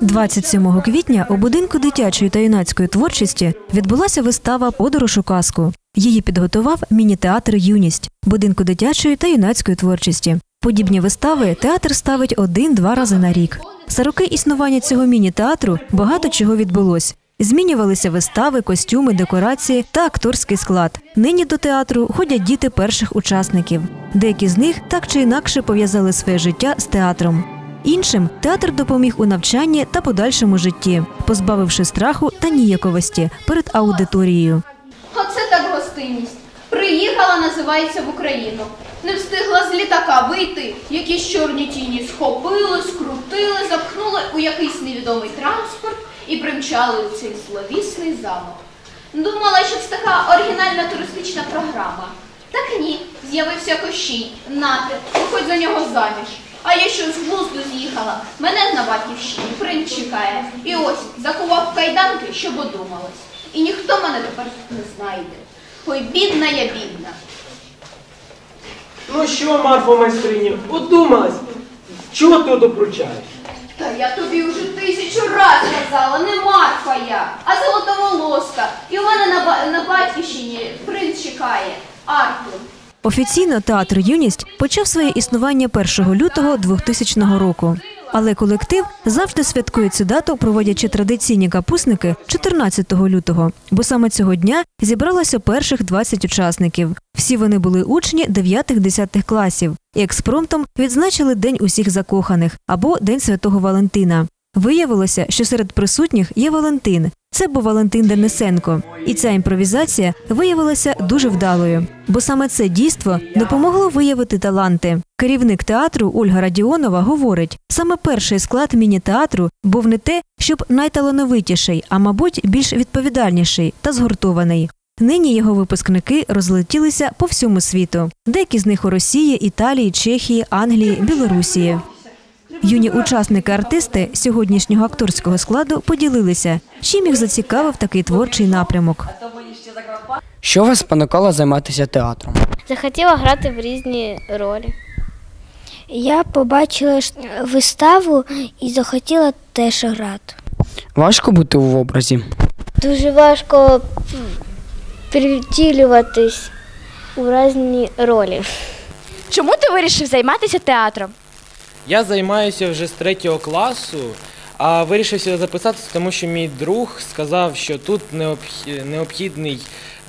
27 квітня у будинку дитячої та юнацької творчості відбулася вистава Подорож у казку. Її підготував міні-театр Юність будинку дитячої та юнацької творчості. Подібні вистави театр ставить один-два рази на рік. За роки існування цього міні-театру багато чого відбулось. Змінювалися вистави, костюми, декорації та акторський склад. Нині до театру ходять діти перших учасників. Деякі з них так чи інакше пов'язали своє життя з театром. Іншим театр допоміг у навчанні та подальшому житті, позбавивши страху та ніяковості перед аудиторією. Оце так гостинність. Приїхала, називається в Україну. Не встигла з літака вийти. Якісь чорні тіні схопили, скрутили, запхнули у якийсь невідомий транспорт і примчали у цей зловісний замок. Думала, що це така оригінальна туристична програма. Так ні, з'явився кощій, нате, виходь за нього заміж. А я що з глузду з'їхала, мене на батьківщині принц чекає. І ось закував кайданки, щоб одумалась. І ніхто мене тепер не знайде. Ой, бідна я бідна. Ну що, Марфо майстрині, одумалась? Чого ти одопручаєш? Та я тобі вже тисячу раз казала, не Марфа я, а золотоволоска. І у мене на, ба- на батьківщині принц чекає. Артур. Офіційно театр Юність почав своє існування 1 лютого 2000 року. Але колектив завжди святкує цю дату, проводячи традиційні капусники 14 лютого, бо саме цього дня зібралося перших 20 учасників. Всі вони були учні 9-10 класів і експромтом відзначили День усіх закоханих або День Святого Валентина. Виявилося, що серед присутніх є Валентин. Це був Валентин Денисенко. І ця імпровізація виявилася дуже вдалою, бо саме це дійство допомогло виявити таланти. Керівник театру Ольга Радіонова говорить: саме перший склад міні-театру був не те, щоб найталановитіший, а мабуть, більш відповідальніший та згуртований. Нині його випускники розлетілися по всьому світу. Деякі з них у Росії, Італії, Чехії, Англії, Білорусії. Юні учасники-артисти сьогоднішнього акторського складу поділилися, чим їх зацікавив такий творчий напрямок. Що вас спонукало займатися театром? Захотіла грати в різні ролі. Я побачила виставу і захотіла теж грати. Важко бути в образі. Дуже важко перевтілюватись у різні ролі. Чому ти вирішив займатися театром? Я займаюся вже з третього класу, а вирішив сюди записатися, тому що мій друг сказав, що тут необх- необхідний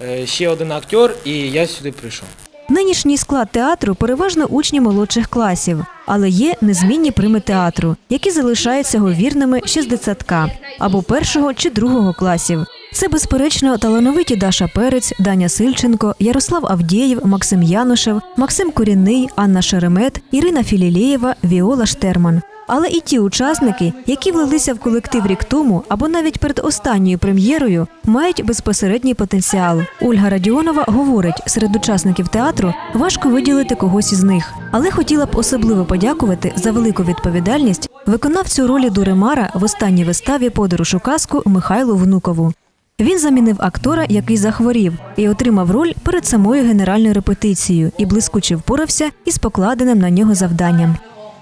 е, ще один актер, і я сюди прийшов. Нинішній склад театру переважно учні молодших класів, але є незмінні прими театру, які залишаються його вірними ще з дитсадка або першого чи другого класів. Це, безперечно, талановиті Даша Перець, Даня Сильченко, Ярослав Авдєєв, Максим Янушев, Максим Корінний, Анна Шеремет, Ірина Філілєєва, Віола Штерман. Але і ті учасники, які влилися в колектив рік тому або навіть перед останньою прем'єрою, мають безпосередній потенціал. Ольга Радіонова говорить, серед учасників театру важко виділити когось із них, але хотіла б особливо подякувати за велику відповідальність виконавцю ролі Дуремара в останній виставі Подорож у казку Михайлу Внукову. Він замінив актора, який захворів, і отримав роль перед самою генеральною репетицією і блискуче впорався із покладеним на нього завданням.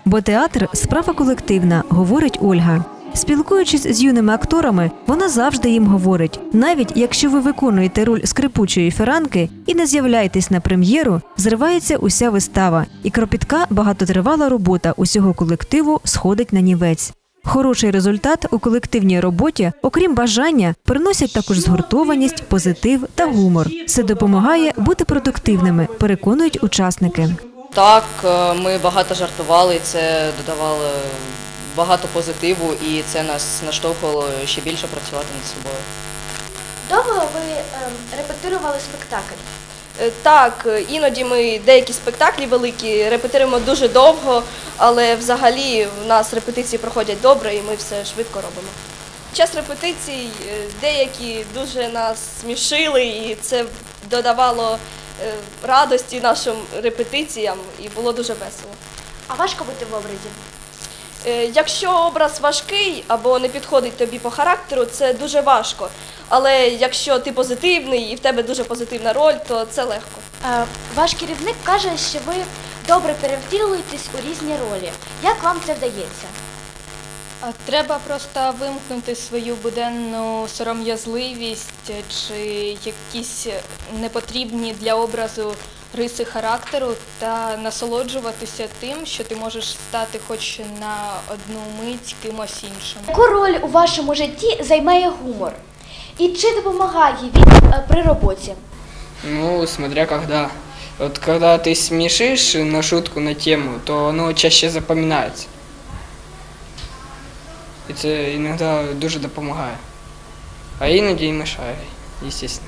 Бо театр справа колективна, говорить Ольга. Спілкуючись з юними акторами, вона завжди їм говорить: навіть якщо ви виконуєте роль скрипучої феранки і не з'являєтесь на прем'єру, зривається уся вистава, і кропітка багатотривала робота усього колективу сходить на нівець. Хороший результат у колективній роботі, окрім бажання, приносять також згуртованість, позитив та гумор. Це допомагає бути продуктивними, переконують учасники. Так, е, ми багато жартували, це додавало багато позитиву і це нас наштовхувало ще більше працювати над собою. Довго ви ем, репетирували спектакль? Е, Так, е, іноді ми деякі спектаклі великі репетируємо дуже довго, але взагалі в нас репетиції проходять добре і ми все швидко робимо. Час репетицій е, деякі дуже нас смішили, і це додавало радості нашим репетиціям, і було дуже весело. А важко бути в образі? Е, Якщо образ важкий або не підходить тобі по характеру, це дуже важко. Але якщо ти позитивний і в тебе дуже позитивна роль, то це легко. Е, ваш керівник каже, що ви добре перевтілюєтесь у різні ролі. Як вам це вдається? Треба просто вимкнути свою буденну сором'язливість чи якісь непотрібні для образу риси характеру та насолоджуватися тим, що ти можеш стати хоч на одну мить кимось іншим. Яку роль у вашому житті займає гумор? І чи допомагає він е, при роботі? Ну, смотря когда. Вот когда ты смешишь на шутку на тему, то оно чаще запоминается. І це іноді дуже допомагає. А іноді і мешає, звісно.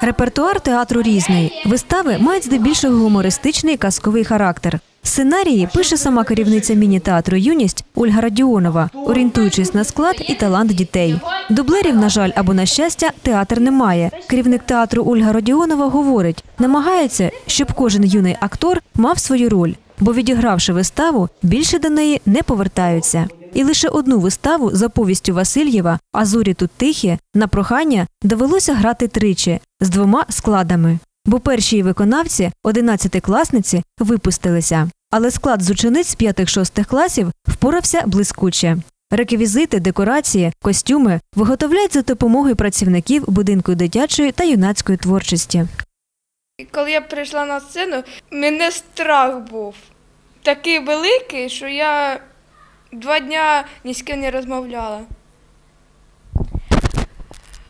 Репертуар театру різний. Вистави мають здебільшого гумористичний казковий характер. Сценарії пише сама керівниця міні-театру Юність Ольга Радіонова, орієнтуючись на склад і талант дітей. Дублерів, на жаль, або на щастя, театр не має. Керівник театру Ольга Радіонова говорить, намагається, щоб кожен юний актор мав свою роль, бо відігравши виставу, більше до неї не повертаються. І лише одну виставу за повістю Васильєва «А зорі тут тихі» на прохання довелося грати тричі з двома складами. Бо перші виконавці, одинадцятикласниці, випустилися. Але склад з учениць 5-6 класів впорався блискуче. Реквізити, декорації, костюми виготовляють за допомогою працівників будинку дитячої та юнацької творчості. Коли я прийшла на сцену, мене страх був такий великий, що я два дня ні з ким не розмовляла.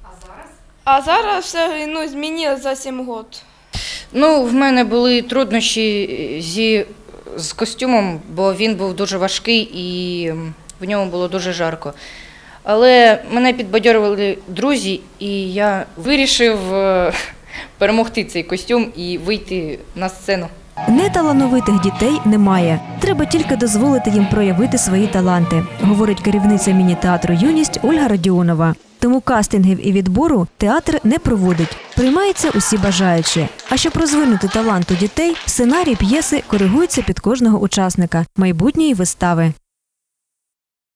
А зараз? А зараз все ну, змінилося за сім років. Ну, в мене були труднощі зі, з костюмом, бо він був дуже важкий і в ньому було дуже жарко. Але мене підбадьорювали друзі, і я вирішив е, перемогти цей костюм і вийти на сцену. Неталановитих дітей немає. Треба тільки дозволити їм проявити свої таланти, говорить керівниця міні-театру Юність Ольга Радіонова. Тому кастингів і відбору театр не проводить. Приймаються усі бажаючі. А щоб розвинути талант у дітей, сценарій п'єси коригується під кожного учасника майбутньої вистави.